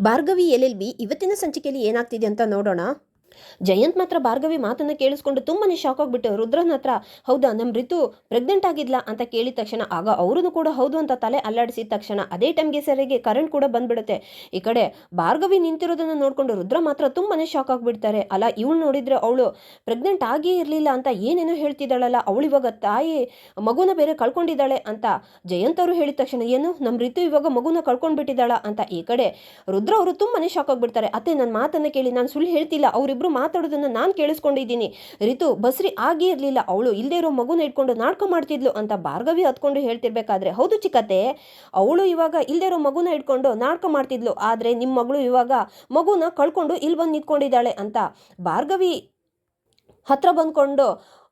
Bhargavi L L B ಇವತ್ತಿನ ಸಂಚಿಕೆಯಲ್ಲಿ ಏನಾಗ್ತಿದೆ ಅಂತ ನೋಡೋಣ. ಜಯಂತ್ ಮಾತ್ರ ಭಾರ್ಗವಿ ಮಾತನ್ನು ಕೇಳಿಸ್ಕೊಂಡು ತುಂಬಾನೇ ಶಾಕ್ ಆಗಿಬಿಟ್ಟು, ರುದ್ರನ ಹತ್ರ, ಹೌದಾ ನಮ್ಮ ರಿತು ಪ್ರೆಗ್ನೆಂಟ್ ಆಗಿದ್ಲಾ? ಅಂತ ಕೇಳಿದ ತಕ್ಷಣ, ಆಗ ಅವರು ಕೂಡ ಹೌದು ಅಂತ ತಲೆ ಅಲ್ಲಾಡಿಸಿದ ತಕ್ಷಣ ಅದೇ ಟೈಮ್ಗೆ ಸರಿಗೆ ಕರೆಂಟ್ ಕೂಡ ಬಂದ್ಬಿಡುತ್ತೆ. ಈ ಕಡೆ ಭಾರ್ಗವಿ ನಿಂತಿರೋದನ್ನ ನೋಡ್ಕೊಂಡು ರುದ್ರ ಮಾತ್ರ ತುಂಬಾನೇ ಶಾಕ್ ಆಗ್ಬಿಡ್ತಾರೆ. ಅಲ್ಲ, ಇವಳು ನೋಡಿದ್ರೆ ಅವಳು ಪ್ರೆಗ್ನೆಂಟ್ ಆಗೇ ಇರಲಿಲ್ಲ ಅಂತ ಏನೇನೋ ಹೇಳ್ತಿದ್ದಾಳಲ್ಲ, ಅವಳು ಇವಾಗ ತಾಯಿ ಮಗುನ ಬೇರೆ ಕಳ್ಕೊಂಡಿದ್ದಾಳೆ ಅಂತ ಜಯಂತ್ ಅವರು ಹೇಳಿದ ತಕ್ಷಣ, ಏನು ನಮ್ಮ ರಿತು ಇವಾಗ ಮಗುನ ಕಳ್ಕೊಂಡ್ಬಿಟ್ಟಿದ್ದಾಳ? ಅಂತ ಈ ಕಡೆ ರುದ್ರ ಅವರು ತುಂಬಾನೇ ಶಾಕ್ ಆಗಿಬಿಡ್ತಾರೆ. ಅತ್ತೆ ನನ್ನ ಮಾತನ್ನ ಕೇಳಿ, ನಾನು ಸುಳ್ಳು ಹೇಳ್ತಿಲ್ಲ ಅವರಿಬ್ರು ಮಾತಾಡೋದನ್ನ ನಾನು ಕೇಳಿಸ್ಕೊಂಡಿದ್ದೀನಿ. ರಿತು, ಬಸ್ರಿ ಆಗೇ ಇರಲಿಲ್ಲ. ಅವಳು ಇಲ್ಲದೆ ಇರೋ ಮಗುನ ಇಟ್ಕೊಂಡು ನಾಟಕ ಮಾಡ್ತಿದ್ಲು ಅಂತ ಭಾರ್ಗವಿ ಹತ್ಕೊಂಡು ಹೇಳ್ತಿರ್ಬೇಕಾದ್ರೆ, ಹೌದು ಚಿಕತೆ ಅವಳು ಇವಾಗ ಇಲ್ಲದೆ ಇರೋ ಮಗುನ ಇಟ್ಕೊಂಡು ನಾಟಕ ಮಾಡ್ತಿದ್ಲು. ಆದರೆ ನಿಮ್ಮ ಮಗಳು ಇವಾಗ ಮಗುನ ಕಳ್ಕೊಂಡು ಇಲ್ಲಿ ಬಂದು ನಿಂತ್ಕೊಂಡಿದ್ದಾಳೆ ಅಂತ ಭಾರ್ಗವಿ ಹತ್ರ ಬಂದ್ಕೊಂಡು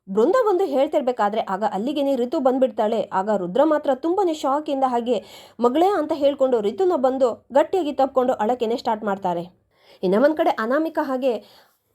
ಬೃಂದ ಬಂದು ಹೇಳ್ತಿರ್ಬೇಕಾದ್ರೆ, ಆಗ ಅಲ್ಲಿಗೇನೆ ಋತು ಬಂದ್ಬಿಡ್ತಾಳೆ. ಆಗ ರುದ್ರ ಮಾತ್ರ ತುಂಬಾನೇ ಶಾಕಿಂದ ಹಾಗೆ ಮಗಳೇ ಅಂತ ಹೇಳ್ಕೊಂಡು ಋತುನ ಬಂದು ಗಟ್ಟಿಯಾಗಿ ತಪ್ಕೊಂಡು ಅಳಕೆನೆ ಸ್ಟಾರ್ಟ್ ಮಾಡ್ತಾರೆ. ಇನ್ನು ಒಂದ್ ಕಡೆ ಅನಾಮಿಕ ಹಾಗೆ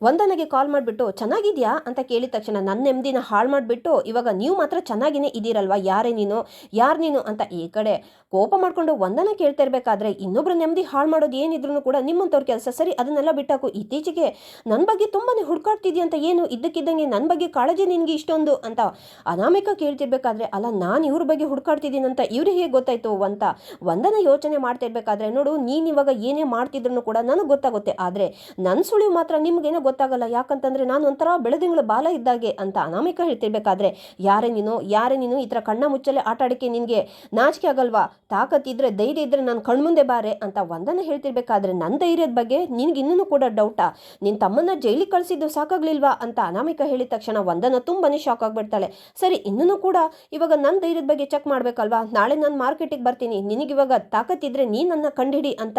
ವಂದನೆಗೆ ಕಾಲ್ ಮಾಡಿಬಿಟ್ಟು, ಚೆನ್ನಾಗಿದ್ಯಾ? ಅಂತ ಕೇಳಿದ ತಕ್ಷಣ ನನ್ನ ನೆಮ್ಮದಿನ ಹಾಳು ಮಾಡಿಬಿಟ್ಟು, ಇವಾಗ ನೀವು ಮಾತ್ರ ಚೆನ್ನಾಗಿಯೇ ಇದ್ದೀರಲ್ವಾ? ಯಾರೇ ನೀನು? ಯಾರು ನೀನು? ಅಂತ ಈ ಕಡೆ ಕೋಪ ಮಾಡಿಕೊಂಡು ವಂದನ ಕೇಳ್ತಾ ಇರಬೇಕಾದ್ರೆ ಇನ್ನೊಬ್ರು ನೆಮ್ಮದಿ ಹಾಳು ಮಾಡೋದು ಏನಿದ್ರು ಕೂಡ ನಿಮ್ಮಂಥವ್ರ ಕೆಲಸ. ಸರಿ, ಅದನ್ನೆಲ್ಲ ಬಿಟ್ಟಾಕು. ಇತ್ತೀಚೆಗೆ ನನ್ನ ಬಗ್ಗೆ ತುಂಬಾ ಹುಡ್ಕಾಡ್ತಿದ್ಯಾ ಅಂತ ಏನು? ಇದ್ದಕ್ಕಿದ್ದಂಗೆ ನನ್ನ ಬಗ್ಗೆ ಕಾಳಜಿ ನಿನಗೆ ಇಷ್ಟೊಂದು ಅಂತ ಅನಾಮಿಕ ಕೇಳ್ತಿರ್ಬೇಕಾದ್ರೆ, ಅಲ್ಲ, ನಾನು ಇವ್ರ ಬಗ್ಗೆ ಹುಡ್ಕಾಡ್ತಿದ್ದೀನಂತ ಇವ್ರಿಗೆ ಹೇಗೆ ಗೊತ್ತಾಯ್ತು? ಅಂತ ವಂದನ ಯೋಚನೆ ಮಾಡ್ತಾ ಇರ್ಬೇಕಾದ್ರೆ ನೋಡು, ನೀನು ಇವಾಗ ಏನೇ ಮಾಡ್ತಿದ್ರು ಕೂಡ ನನಗೆ ಗೊತ್ತಾಗುತ್ತೆ. ಆದರೆ ನನ್ನ ಸುಳಿವು ಮಾತ್ರ ನಿಮ್ಗೇನೋ ಗೊತ್ತಾಗಲ್ಲ. ಯಾಕಂತಂದ್ರೆ ನಾನು ಒಂಥರ ಬೆಳೆದಿಂಗಳ ಬಾಲ ಇದ್ದಾಗೆ ಅಂತ ಅನಾಮಿಕ ಹೇಳ್ತಿರ್ಬೇಕಾದ್ರೆ, ಯಾರೇ ನೀನು ಯಾರೇ ನೀನು ಈ ಥರ ಕಣ್ಣ ಮುಚ್ಚಲೆ ಆಟಾಡಿಕೆ ಆಡಕ್ಕೆ ನಿನಗೆ ನಾಚಿಕೆ ಆಗಲ್ವಾ? ತಾಕತ್ತಿದ್ರೆ ಧೈರ್ಯ ಇದ್ರೆ ನಾನು ಕಣ್ಮುಂದೆ ಬಾರೆ ಅಂತ ವಂದನ ಹೇಳ್ತಿರ್ಬೇಕಾದ್ರೆ ನನ್ನ ಧೈರ್ಯದ ಬಗ್ಗೆ ನಿನ್ಗೆ ಇನ್ನೂ ಕೂಡ ಡೌಟಾ ನಿನ್ನ ತಮ್ಮನ್ನ ಜೈಲಿಗೆ ಕಳಿಸಿದ್ದು ಸಾಕಾಗ್ಲಿಲ್ವಾ? ಅಂತ ಅನಾಮಿಕ ಹೇಳಿದ ತಕ್ಷಣ ವಂದನ ತುಂಬಾನೇ ಶಾಕ್ ಆಗ್ಬಿಡ್ತಾಳೆ. ಸರಿ ಇನ್ನೂ ಕೂಡ? ಇವಾಗ ನನ್ನ ಧೈರ್ಯದ ಬಗ್ಗೆ ಚೆಕ್ ಮಾಡ್ಬೇಕಲ್ವಾ? ನಾಳೆ ನಾನು ಮಾರ್ಕೆಟಿಗೆ ಬರ್ತೀನಿ. ನಿನಗಿವಾಗ ತಾಕತ್ತಿದ್ರೆ ನೀ ನನ್ನ ಕಂಡಿಡಿ ಅಂತ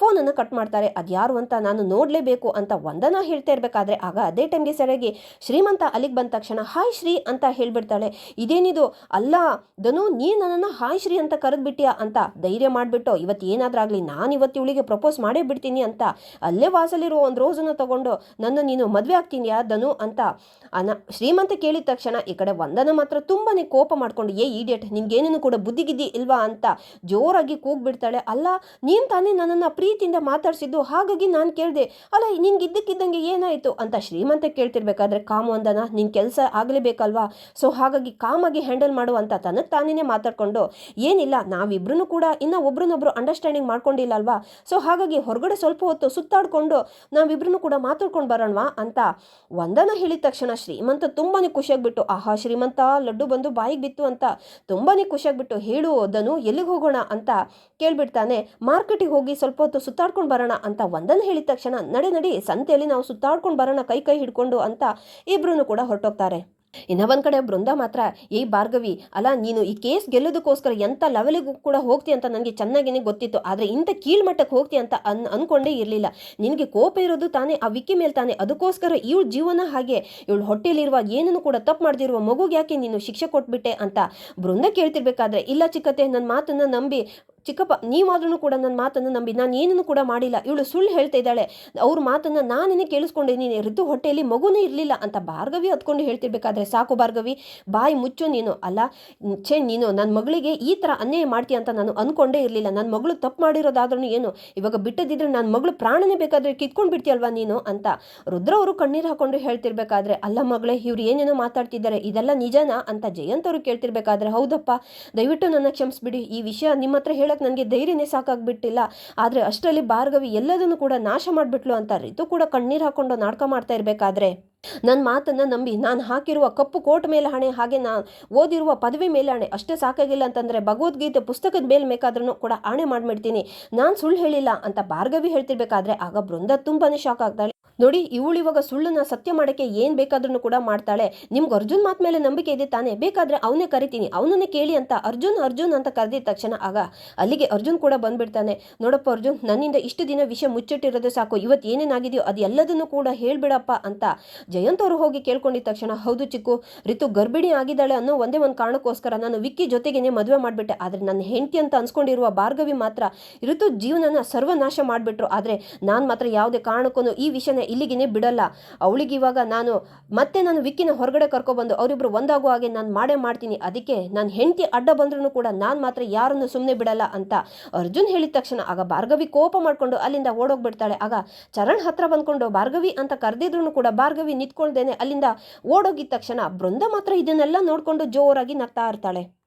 ಫೋನನ್ನು ಕಟ್ ಮಾಡ್ತಾರೆ. ಅದ್ಯಾರು ಅಂತ ನಾನು ನೋಡಲೇಬೇಕು ಅಂತ ವಂದನ ಹೇಳ್ತಾ ಇರಬೇಕಾದ್ರೆ ಆಗ ಅದೇ ಟೈಮ್ಗೆ ಸರಿಯಾಗಿ ಶ್ರೀಮಂತ ಅಲ್ಲಿಗೆ ಬಂದ ತಕ್ಷಣ, ಹಾಯ್ ಶ್ರೀ ಅಂತ ಹೇಳಿಬಿಡ್ತಾಳೆ. ಇದೇನಿದು? ಅಲ್ಲ, ಧನು ನೀ ನನ್ನನ್ನು ಹಾಯ್ ಶ್ರೀ ಅಂತ ಕರೆದ್ಬಿಟ್ಟಿಯಾ ಅಂತ ಧೈರ್ಯ ಮಾಡಿಬಿಟ್ಟು ಇವತ್ತು ಏನಾದ್ರಾಗಲಿ ನಾನು ಇವತ್ತು ಇವಳಿಗೆ ಪ್ರಪೋಸ್ ಮಾಡೇ ಬಿಡ್ತೀನಿ ಅಂತ ಅಲ್ಲೇ ವಾಸಲಿರೋ ಒಂದು ರೋಸನ್ನು ತಗೊಂಡು, ನನ್ನ ನೀನು ಮದುವೆ ಆಗ್ತೀನಿಯಾ ಧನು ಅಂತ ಅನ ಶ್ರೀಮಂತ ಕೇಳಿದ ತಕ್ಷಣ ಈ ಕಡೆ ವಂದನ ಮಾತ್ರ ತುಂಬಾ ಕೋಪ ಮಾಡ್ಕೊಂಡು, ಏ ಈಡಿಯಟ್ ನಿನ್ಗೇನೇನು ಕೂಡ ಬುದ್ಧಿಗಿದ್ದಿ ಇಲ್ವಾ ಅಂತ ಜೋರಾಗಿ ಕೂಗ್ಬಿಡ್ತಾಳೆ. ಅಲ್ಲ, ನೀನು ತಾನೇ ನನ್ನನ್ನು ಪ್ರೀತಿಯಿಂದ ಮಾತಾಡಿಸಿದ್ದು, ಹಾಗಾಗಿ ನಾನು ಕೇಳಿದೆ. ಅಲ್ಲ, ನಿನ್ಗೆ ಇದ್ದಕ್ಕಿದ್ದಂಗೆ ಏನಾಯಿತು ಅಂತ ಶ್ರೀಮಂತ ಕೇಳ್ತಿರ್ಬೇಕಾದ್ರೆ ಕಾಮು ಅಂದನ ನಿನ್ನ ಕೆಲಸ ಆಗಲೇಬೇಕಲ್ವಾ? ಸೊ ಹಾಗಾಗಿ ಕಾಮಾಗಿ ಹ್ಯಾಂಡಲ್ ಮಾಡು ಅಂತ ತನಗೆ ತಾನೇ ಮಾತಾಡ್ಕೊಂಡು, ಏನಿಲ್ಲ ನಾವಿಬ್ರು ಕೂಡ ಇನ್ನ ಒಬ್ರನ್ನೊಬ್ರು ಅಂಡರ್ಸ್ಟ್ಯಾಂಡಿಂಗ್ ಮಾಡ್ಕೊಂಡಿಲ್ಲ ಅಲ್ವಾ ಸೊ ಹಾಗಾಗಿ ಹೊರಗಡೆ ಸ್ವಲ್ಪ ಹೊತ್ತು ಸುತ್ತಾಡ್ಕೊಂಡು ನಾವಿಬ್ರು ಕೂಡ ಮಾತಾಡ್ಕೊಂಡು ಬರೋಣವಾ ಅಂತ ವಂದನ ಹೇಳಿದ ತಕ್ಷಣ ಶ್ರೀಮಂತ ತುಂಬಾನೇ ಖುಷಿಯಾಗ್ಬಿಟ್ಟು, ಆಹಾ, ಶ್ರೀಮಂತ, ಲಡ್ಡು ಬಂದು ಬಾಯಿಗೆ ಬಿತ್ತು ಅಂತ ತುಂಬಾನೇ ಖುಷಿಯಾಗ್ಬಿಟ್ಟು, ಹೇಳು ಅದನ್ನು ಎಲ್ಲಿಗೆ ಹೋಗೋಣ? ಅಂತ ಕೇಳ್ಬಿಡ್ತಾನೆ. ಮಾರ್ಕೆಟಿಗೆ ಹೋಗಿ ಸ್ವಲ್ಪ ಹೊತ್ತು ಸುತ್ತಾಡ್ಕೊಂಡು ಬರೋಣ ಅಂತ ವಂದನ ಹೇಳಿದ ತಕ್ಷಣ ನಡೆ ನಡಿ ಸಂತೆಯಲ್ಲಿ ನಾವು ಸುತ್ತಾಡ್ಕೊಂಡು ಬರೋಣ, ಕೈ ಕೈ ಹಿಡ್ಕೊಂಡು ಅಂತ ಇಬ್ರು ಕೂಡ ಹೊರಟೋಗ್ತಾರೆ. ಇನ್ನ ಒಂದ್ ಕಡೆ ಬೃಂದ ಮಾತ್ರ, ಏ ಭಾರ್ಗವಿ, ಅಲ್ಲ ನೀನು ಈ ಕೇಸ್ ಗೆಲ್ಲೋದಕ್ಕೋಸ್ಕರ ಎಂಥ ಲೆವೆಲಿಗೂ ಕೂಡ ಹೋಗ್ತಿ ಅಂತ ನನಗೆ ಚೆನ್ನಾಗಿನೇ ಗೊತ್ತಿತ್ತು. ಆದರೆ ಇಂಥ ಕೀಳ್ಮಟ್ಟಕ್ಕೆ ಹೋಗ್ತಿ ಅಂತ ಅನ್, ಅನ್ಕೊಂಡೇ ಇರಲಿಲ್ಲ. ನಿನಗೆ ಕೋಪ ಇರೋದು ತಾನೇ, ಆ ವಿಕ್ಕಿ ಮೇಲೆ ತಾನೇ. ಅದಕ್ಕೋಸ್ಕರ ಇವಳು ಜೀವನ ಹಾಗೆ, ಇವಳು ಹೊಟ್ಟೆಲಿರುವ ಏನನ್ನು ಕೂಡ ತಪ್ಪು ಮಾಡ್ದಿರುವ ಮಗುಗೆ ಯಾಕೆ ನೀನು ಶಿಕ್ಷೆ ಕೊಟ್ಬಿಟ್ಟೆ? ಅಂತ ಬೃಂದ ಕೇಳ್ತಿರ್ಬೇಕಾದ್ರೆ, ಇಲ್ಲ ಚಿಕ್ಕತೆ ನನ್ನ ಮಾತನ್ನ ನಂಬಿ ಚಿಕ್ಕಪ್ಪ, ನೀವಾದ್ರೂ ಕೂಡ ನನ್ನ ಮಾತನ್ನು ನಂಬಿ, ನಾನು ಏನನ್ನು ಕೂಡ ಮಾಡಿಲ್ಲ. ಇವಳು ಸುಳ್ಳು ಹೇಳ್ತಾ ಇದ್ದಾಳೆ. ಅವ್ರ ಮಾತನ್ನು ನಾನೇನೆ ನೀನು ಋತು ಹೊಟ್ಟೆಯಲ್ಲಿ ಮಗುನೇ ಇರಲಿಲ್ಲ ಅಂತ ಭಾರ್ಗವಿ ಹತ್ಕೊಂಡು ಹೇಳ್ತಿರ್ಬೇಕಾದ್ರೆ ಸಾಕು ಭಾರ್ಗವಿ, ಬಾಯಿ ಮುಚ್ಚು ನೀನು. ಅಲ್ಲ, ಛೇ ನೀನು ನನ್ನ ಮಗಳಿಗೆ ಈ ಥರ ಅನ್ಯಾಯ ಮಾಡ್ತೀಯ ಅಂತ ನಾನು ಅಂದ್ಕೊಂಡೇ ಇರಲಿಲ್ಲ. ನನ್ನ ಮಗಳು ತಪ್ಪು ಮಾಡಿರೋದಾದ್ರೂ ಏನು? ಇವಾಗ ಬಿಟ್ಟದಿದ್ರೆ ನನ್ನ ಮಗಳು ಪ್ರಾಣನೇ ಬೇಕಾದ್ರೆ ಕಿತ್ಕೊಂಡು ಬಿಡ್ತೀಯಲ್ವಾ ನೀನು ಅಂತ ರುದ್ರ ಅವರು ಕಣ್ಣೀರು ಹಾಕೊಂಡು ಹೇಳ್ತಿರ್ಬೇಕಾದ್ರೆ, ಅಲ್ಲ ಮಗಳೇ, ಇವ್ರು ಏನೇನೋ ಮಾತಾಡ್ತಿದ್ದಾರೆ, ಇದೆಲ್ಲ ನಿಜನಾ? ಅಂತ ಜಯಂತ್ ಅವರು ಕೇಳ್ತಿರ್ಬೇಕಾದ್ರೆ, ಹೌದಪ್ಪ, ದಯವಿಟ್ಟು ನನ್ನ ಕ್ಷಮಿಸ್ಬಿಡಿ. ಈ ವಿಷಯ ನಿಮ್ಮ ಹತ್ರ ಹೇಳಕ್ ನನಗೆ ಧೈರ್ಯನೇ ಸಾಕಾಗ್ಬಿಟ್ಟಿಲ್ಲ. ಆದರೆ ಅಷ್ಟರಲ್ಲಿ ಭಾರ್ಗವಿ ಎಲ್ಲದನ್ನು ಕೂಡ ನಾಶ ಮಾಡಿಬಿಟ್ಲು ಅಂತ ರಿತು ಕೂಡ ಕಣ್ಣೀರು ಹಾಕೊಂಡು ನಾಟಕ ಮಾಡ್ತಾ ಇರಬೇಕಾದ್ರೆ. ನನ್ನ ಮಾತನ್ನು ನಂಬಿ ನಾನು ಹಾಕಿರುವ ಕಪ್ಪು ಕೋಟ್ ಮೇಲೆ ಹಣೆ ಹಾಗೆ ನಾನು ಓದಿರುವ ಪದವಿ ಮೇಲೆ ಹಣೆ ಅಷ್ಟೇ ಸಾಕಾಗಿಲ್ಲ ಅಂತಂದರೆ ಭಗವದ್ಗೀತೆ ಪುಸ್ತಕದ ಮೇಲೆ ಬೇಕಾದ್ರೂ ಕೂಡ ಆಣೆ ಮಾಡಿಬಿಡ್ತೀನಿ. ನಾನು ಸುಳ್ಳು ಹೇಳಿಲ್ಲ ಅಂತ ಭಾರ್ಗವಿ ಹೇಳ್ತಿರ್ಬೇಕಾದ್ರೆ ಆಗ ಬೃಂದ ತುಂಬಾನೇ ಶಾಕ್ ಆಗ್ತಾಳೆ. ನೋಡಿ, ಇವಳು ಇವಾಗ ಸುಳ್ಳನ್ನ ಸತ್ಯ ಮಾಡೋಕ್ಕೆ ಏನು ಬೇಕಾದ್ರೂ ಕೂಡ ಮಾಡ್ತಾಳೆ. ನಿಮ್ಗೆ ಅರ್ಜುನ್ ಮಾತ ಮೇಲೆ ನಂಬಿಕೆ ಇದೆ ತಾನೇ. ಬೇಕಾದರೆ ಅವನೇ ಕರಿತೀನಿ. ಅವನನ್ನೇ ಕೇಳಿ ಅಂತ ಅರ್ಜುನ್ ಅರ್ಜುನ್ ಅಂತ ಕರೆದಿದ ತಕ್ಷಣ ಆಗ ಅಲ್ಲಿಗೆ ಅರ್ಜುನ್ ಕೂಡ ಬಂದ್ಬಿಡ್ತಾನೆ. ನೋಡಪ್ಪ ಅರ್ಜುನ್, ನನ್ನಿಂದ ಇಷ್ಟು ದಿನ ವಿಷಯ ಮುಚ್ಚಿಟ್ಟಿರೋದು ಸಾಕು. ಇವತ್ತು ಏನೇನಾಗಿದೆಯೋ ಅದು ಎಲ್ಲದನ್ನು ಕೂಡ ಹೇಳಿಬಿಡಪ್ಪ ಅಂತ ಜಯಂತ್ ಅವರು ಹೋಗಿ ಕೇಳ್ಕೊಂಡಿದ ತಕ್ಷಣ, ಹೌದು ಚಿಕ್ಕು, ರಿತು ಗರ್ಭಿಣಿ ಆಗಿದ್ದಾಳೆ ಅನ್ನೋ ಒಂದೇ ಒಂದು ಕಾರಣಕ್ಕೋಸ್ಕರ ನಾನು ವಿಕ್ಕಿ ಜೊತೆಗೇನೆ ಮದುವೆ ಮಾಡಿಬಿಟ್ಟೆ. ಆದರೆ ನನ್ನ ಹೆಂಡತಿ ಅಂತ ಅನ್ಸ್ಕೊಂಡಿರುವ ಭಾರ್ಗವಿ ಮಾತ್ರ ಋತು ಜೀವನನ ಸರ್ವನಾಶ ಮಾಡಿಬಿಟ್ರು. ಆದರೆ ನಾನು ಮಾತ್ರ ಯಾವುದೇ ಕಾರಣಕ್ಕೂ ಈ ವಿಷಯನ ಇಲ್ಲಿಗೇನೆ ಬಿಡಲ್ಲ. ಅವಳಿಗೆ ಇವಾಗ ನಾನು ಮತ್ತೆ ನಾನು ವಿಕ್ಕಿನ ಹೊರಗಡೆ ಕರ್ಕೊಬಂದು ಅವರಿಬ್ಬರು ಒಂದಾಗುವ ಹಾಗೆ ನಾನು ಮಾಡೇ ಮಾಡ್ತೀನಿ. ಅದಕ್ಕೆ ನನ್ನ ಹೆಂಡತಿ ಅಡ್ಡ ಬಂದ್ರೂ ಕೂಡ ನಾನು ಮಾತ್ರ ಯಾರನ್ನು ಸುಮ್ಮನೆ ಬಿಡಲ್ಲ ಅಂತ ಅರ್ಜುನ್ ಹೇಳಿದ ತಕ್ಷಣ ಆಗ ಭಾರ್ಗವಿ ಕೋಪ ಮಾಡಿಕೊಂಡು ಅಲ್ಲಿಂದ ಓಡೋಗ್ಬಿಡ್ತಾಳೆ. ಆಗ ಚರಣ್ ಹತ್ರ ಬಂದ್ಕೊಂಡು ಭಾರ್ಗವಿ ಅಂತ ಕರೆದಿದ್ರು ಕೂಡ ಭಾರ್ಗವಿ ನಿಂತ್ಕೊಳ್ದೇನೆ ಅಲ್ಲಿಂದ ಓಡೋಗಿದ ತಕ್ಷಣ ಬೃಂದ ಮಾತ್ರ ಇದನ್ನೆಲ್ಲ ನೋಡಿಕೊಂಡು ಜೋರಾಗಿ ನಗ್ತಾ ಇರ್ತಾಳೆ.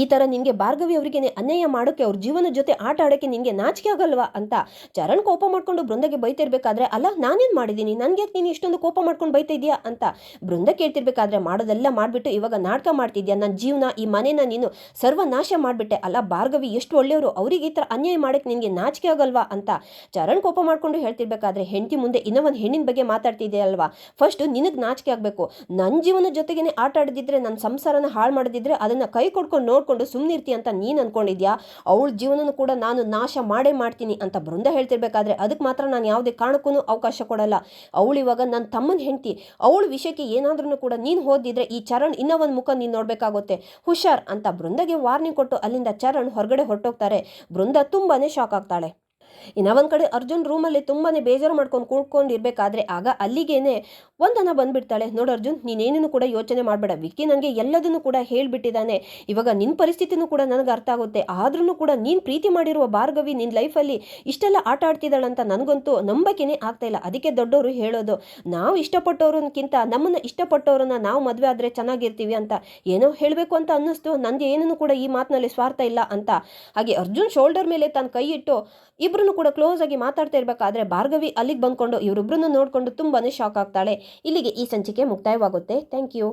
ಈ ಥರ ನಿನಗೆ ಭಾರ್ಗವಿ ಅವರಿಗೆ ಅನ್ಯಾಯ ಮಾಡೋಕ್ಕೆ ಅವ್ರ ಜೀವನ ಜೊತೆ ಆಟ ಆಡೋಕ್ಕೆ ನಿನಗೆ ನಾಚಿಕೆ ಆಗಲ್ವಾ ಅಂತ ಚರಣ್ ಕೋಪ ಮಾಡಿಕೊಂಡು ಬೃಂದಗೆ ಬೈತಿರ್ಬೇಕಾದ್ರೆ ಅಲ್ಲ, ನಾನೇನು ಮಾಡಿದ್ದೀನಿ? ನನಗೆ ನೀನು ಇಷ್ಟೊಂದು ಕೋಪ ಮಾಡ್ಕೊಂಡು ಬೈತಾ ಅಂತ ಬೃಂದ ಕೇಳ್ತಿರ್ಬೇಕಾದ್ರೆ, ಮಾಡೋದೆಲ್ಲ ಮಾಡಿಬಿಟ್ಟು ಇವಾಗ ನಾಟಕ ಮಾಡ್ತಿದ್ಯಾ ನನ್ನ ಜೀವನ, ಈ ಮನೇನ ನೀನು ಸರ್ವನಾಶ ಮಾಡಿಬಿಟ್ಟೆ. ಅಲ್ಲ, ಭಾರ್ಗವಿ ಎಷ್ಟು ಒಳ್ಳೆಯವರು, ಅವರಿಗೆ ಈ ಥರ ಅನ್ಯಾಯ ಮಾಡೋಕ್ಕೆ ನಿನಗೆ ನಾಚಿಕೆ ಆಗಲ್ವಾ? ಅಂತ ಚರಣ್ ಕೋಪ ಮಾಡಿಕೊಂಡು ಹೇಳ್ತಿರ್ಬೇಕಾದ್ರೆ, ಹೆಂಡತಿ ಮುಂದೆ ಇನ್ನೂ ಒಂದು ಹೆಣ್ಣಿನ ಬಗ್ಗೆ ಮಾತಾಡ್ತಿದ್ದೆ ಅಲ್ವಾ? ಫಸ್ಟ್ ನಿನಗೆ ನಾಚಿಕೆ ಆಗಬೇಕು. ನನ್ನ ಜೀವನ ಜೊತೆಗೇನೆ ಆಟ ಆಡದಿದ್ರೆ ನನ್ನ ಸಂಸಾರನ ಹಾಳು ಮಾಡಿದ್ರೆ ಅದನ್ನು ಕೈ ಕೊಡ್ಕೊಂಡು ನೋಡ್ಕೊಂಡು ಸುಮ್ಮನಿರ್ತಿ ಅಂತ ನೀನು ಅಂದ್ಕೊಂಡಿದ್ಯಾ ಅವಳ ಜೀವನನೂ ಕೂಡ ನಾನು ನಾಶ ಮಾಡೇ ಮಾಡ್ತೀನಿ ಅಂತ ಬೃಂದ ಹೇಳ್ತಿರ್ಬೇಕಾದ್ರೆ ಅದಕ್ಕೆ ಮಾತ್ರ ನಾನು ಯಾವುದೇ ಕಾರಣಕ್ಕೂ ಅವಕಾಶ ಕೊಡಲ್ಲ. ಅವಳು ಇವಾಗ ನನ್ನ ತಮ್ಮನ ಹೆಂಡತಿ. ಅವಳ ವಿಷಯಕ್ಕೆ ಏನಾದ್ರೂ ಕೂಡ ನೀನು ಹೋದಿದ್ರೆ ಈ ಚರಣ್ ಇನ್ನೂ ಒಂದು ಮುಖ ನೀನು ನೋಡಬೇಕಾಗುತ್ತೆ. ಹುಷಾರ್ ಅಂತ ಬೃಂದಗೆ ವಾರ್ನಿಂಗ್ ಕೊಟ್ಟು ಅಲ್ಲಿಂದ ಚರಣ್ ಹೊರಗಡೆ ಹೊರಟೋಗ್ತಾರೆ. ಬೃಂದ ತುಂಬಾನೇ ಶಾಕ್ ಆಗ್ತಾಳೆ. ಇನ್ನ ಒಂದ್ ಕಡೆ ಅರ್ಜುನ್ ರೂಮಲ್ಲಿ ತುಂಬಾನೇ ಬೇಜಾರು ಮಾಡ್ಕೊಂಡು ಕೂಡ್ಕೊಂಡಿರ್ಬೇಕಾದ್ರೆ ಆಗ ಅಲ್ಲಿಗೇನೆ ಒಂದನ ಬಂದ್ಬಿಡ್ತಾಳೆ. ನೋಡು ಅರ್ಜುನ್ ನೀನೇನೇನು ಕೂಡ ಯೋಚನೆ ಮಾಡಬೇಡ. ವಿಕ್ಕಿ ನನಗೆ ಎಲ್ಲದನ್ನು ಕೂಡ ಹೇಳಿಬಿಟ್ಟಿದ್ದಾನೆ. ಇವಾಗ ನಿನ್ನ ಪರಿಸ್ಥಿತಿನೂ ಕೂಡ ನನಗೆ ಅರ್ಥ ಆಗುತ್ತೆ. ಆದ್ರೂ ಕೂಡ ನೀನು ಪ್ರೀತಿ ಮಾಡಿರುವ ಭಾರ್ಗವಿ ನಿನ್ನ ಲೈಫಲ್ಲಿ ಇಷ್ಟೆಲ್ಲ ಆಟ ಆಡ್ತಿದ್ದಾಳಂತ ನನಗಂತೂ ನಂಬಕೆನೇ ಆಗ್ತಾ ಇಲ್ಲ. ಅದಕ್ಕೆ ದೊಡ್ಡವರು ಹೇಳೋದು, ನಾವು ಇಷ್ಟಪಟ್ಟವ್ರನ್ಕಿಂತ ನಮ್ಮನ್ನು ಇಷ್ಟಪಟ್ಟವ್ರನ್ನ ನಾವು ಮದುವೆ ಆದರೆ ಚೆನ್ನಾಗಿರ್ತೀವಿ ಅಂತ. ಏನೋ ಹೇಳಬೇಕು ಅಂತ ಅನ್ನಿಸ್ತು. ನನಗೆ ಏನೂ ಕೂಡ ಈ ಮಾತಿನಲ್ಲಿ ಸ್ವಾರ್ಥ ಇಲ್ಲ ಅಂತ. ಹಾಗೆ ಅರ್ಜುನ್ ಶೋಲ್ಡರ್ ಮೇಲೆ ತನ್ನ ಕೈ ಇಟ್ಟು ಇಬ್ಬರನ್ನು ಕೂಡ ಕ್ಲೋಸ್ ಆಗಿ ಮಾತಾಡ್ತಾ ಇರಬೇಕಾದ್ರೆ ಭಾರ್ಗವಿ ಅಲ್ಲಿಗೆ ಬಂದ್ಕೊಂಡು ಇವರಿಬ್ಬರನ್ನು ನೋಡಿಕೊಂಡು ತುಂಬಾ ಶಾಕ್ ಆಗ್ತಾಳೆ. ಇಲ್ಲಿಗೆ ಈ ಸಂಚಿಕೆ ಮುಕ್ತಾಯವಾಗುತ್ತೆ. Thank you.